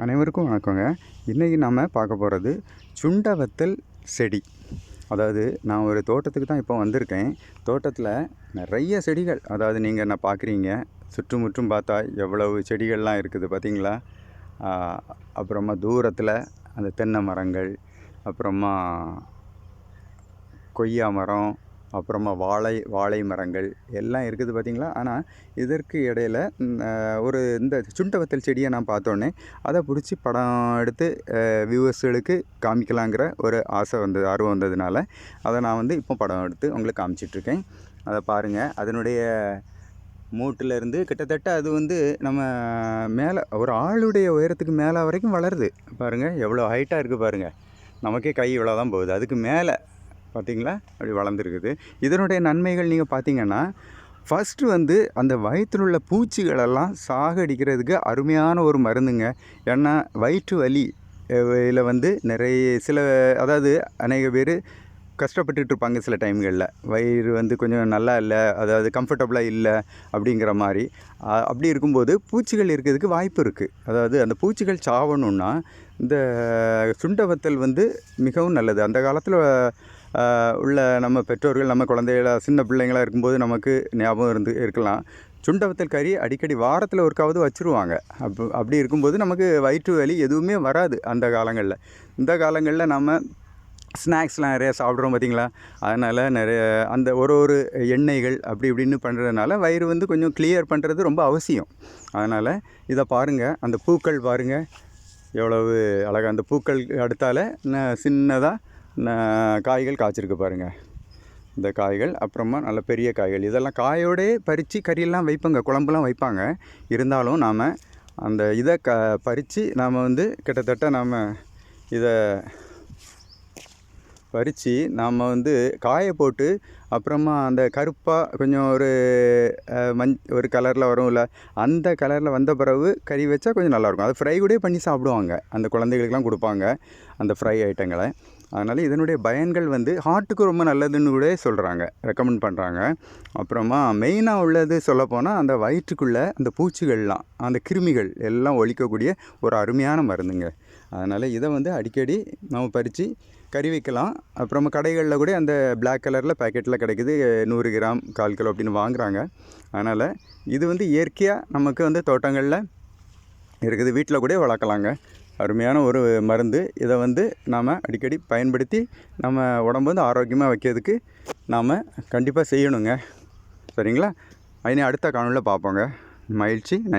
அனைவருக்கும் வணக்கங்க. இன்றைக்கி நம்ம பார்க்க போகிறது சுண்டவத்தல் செடி. அதாவது நான் ஒரு தோட்டத்துக்கு தான் இப்போ வந்திருக்கேன். தோட்டத்தில் நிறைய செடிகள். அதாவது நீங்கள் என்ன பார்க்குறீங்க? சுற்றுமுற்றும் பார்த்தா எவ்வளவு செடிகள்லாம் இருக்குது பார்த்தீங்களா? அப்புறமா தூரத்தில் அந்த தென்னை மரங்கள் அப்புறமா கொய்யா மரம் அப்புறமா வாழை வாழை மரங்கள் எல்லாம் இருக்குது பார்த்தீங்களா? ஆனால் இதற்கு இடையில ஒரு இந்த சுண்டவத்தல் செடியை நான் பார்த்தோன்னே அதை பிடிச்சி படம் எடுத்து வியூவர்ஸுகளுக்கு காமிக்கலாங்கிற ஒரு ஆசை வந்தது ஆர்வம் வந்ததுனால அதை நான் வந்து இப்போ படம் எடுத்து உங்களுக்கு காமிச்சிட்ருக்கேன் அதை பாருங்கள் அதனுடைய மூட்டிலேருந்து கிட்டத்தட்ட அது வந்து நம்ம மேலே ஒரு ஆளுடைய உயரத்துக்கு மேலே வரைக்கும் வளருது. பாருங்கள் எவ்வளோ ஹைட்டாக இருக்குது பாருங்கள் நமக்கே கை இவ்வளோ தான் போகுது. அதுக்கு மேலே பார்த்தீங்களா? அப்படி வளர்ந்துருக்குது. இதனுடைய நன்மைகள் நீங்கள் பார்த்தீங்கன்னா ஃபஸ்ட்டு வந்து அந்த வயிற்றில் உள்ள பூச்சிகளெல்லாம் சாகடிக்கிறதுக்கு அருமையான ஒரு மருந்துங்க. ஏன்னா வயிற்று வலி இதில் வந்து நிறைய சில அதாவது அநேக பேர் கஷ்டப்பட்டுட்டு இருப்பாங்க சில டைம்களில். வயிறு வந்து கொஞ்சம் நல்லா இல்லை அதாவது கம்ஃபர்டபுளாக இல்லை அப்படிங்கிற மாதிரி. அப்படி இருக்கும்போது பூச்சிகள் இருக்கிறதுக்கு வாய்ப்பு இருக்குது அதாவது அந்த பூச்சிகள் சாவணுன்னா இந்த சுண்டவத்தல் வந்து மிகவும் நல்லது. அந்த காலத்தில் உள்ள நம்ம பெற்றோர்கள் நம்ம குழந்தைகள சின்ன பிள்ளைங்களா இருக்கும்போது நமக்கு ஞாபகம் இருந்து இருக்கலாம். சுண்டவத்தல் கறி அடிக்கடி வாரத்தில் ஒருக்காவது வச்சுருவாங்க. அப்போ அப்படி இருக்கும்போது நமக்கு வயிற்று வலி எதுவுமே வராது அந்த காலங்களில். இந்த காலங்களில் நம்ம ஸ்நாக்ஸ்லாம் நிறையா சாப்பிட்றோம் பார்த்தீங்களா? அதனால் நிறைய அந்த ஒரு ஒரு எண்ணெய்கள் அப்படி இப்படின்னு பண்ணுறதுனால வயிறு வந்து கொஞ்சம் கிளியர் பண்ணுறது ரொம்ப அவசியம். அதனால் இதை பாருங்கள் அந்த பூக்கள் பாருங்கள் எவ்வளவு அழகாக அந்த பூக்கள் அடுத்தால் சின்னதாக காய்கள் காய்ச்சிருக்கு பாருங்கள் இந்த காய்கள் அப்புறமா நல்ல பெரிய காய்கள். இதெல்லாம் காயோடே பறித்து கறியெல்லாம் வைப்பாங்க. குழம்புலாம் வைப்பாங்க. இருந்தாலும் நாம் அந்த இதை க பறித்து நாம் வந்து கிட்டத்தட்ட நாம் இதை பறித்து நாம் வந்து காய போட்டு அப்புறமா அந்த கருப்பாக கொஞ்சம் ஒரு மஞ் ஒரு கலரில் வரும் இல்லை அந்த கலரில் வந்த பிறகு கறி வச்சா கொஞ்சம் நல்லாயிருக்கும் அது ஃப்ரை கூட பண்ணி சாப்பிடுவாங்க. அந்த குழந்தைகளுக்கெல்லாம் கொடுப்பாங்க. அந்த ஃப்ரை ஐட்டங்களை அதனால் இதனுடைய பயன்கள் வந்து ஹார்ட்டுக்கு ரொம்ப நல்லதுன்னு கூட சொல்கிறாங்க ரெக்கமெண்ட் பண்ணுறாங்க அப்புறமா மெயினாக உள்ளது சொல்லப்போனால் அந்த வயிற்றுக்குள்ளே அந்த பூச்சிகள்லாம் அந்த கிருமிகள் எல்லாம் ஒழிக்கக்கூடிய ஒரு அருமையான மருந்துங்க. அதனால் இதை வந்து அடிக்கடி நம்ம பறித்து கறி வைக்கலாம். அப்புறமா கடைகளில் கூட அந்த பிளாக் கலரில் பேக்கெட்டில் கிடைக்குது நூறு கிராம் கால் கிலோ அப்படின்னு வாங்குறாங்க. அதனால் இது வந்து இயற்கையாக நமக்கு வந்து தோட்டங்களில் இருக்குது வீட்டில் கூட வளர்க்கலாங்க. அருமையான ஒரு மருந்து. இதை வந்து நாம் அடிக்கடி பயன்படுத்தி நம்ம உடம்பு வந்து ஆரோக்கியமாக வைக்கிறதுக்கு நாம் கண்டிப்பாக செய்யணுங்க. சரிங்களா? இனி அடுத்த காணொலியில் பார்ப்போங்க. மகிழ்ச்சி. நன்றி.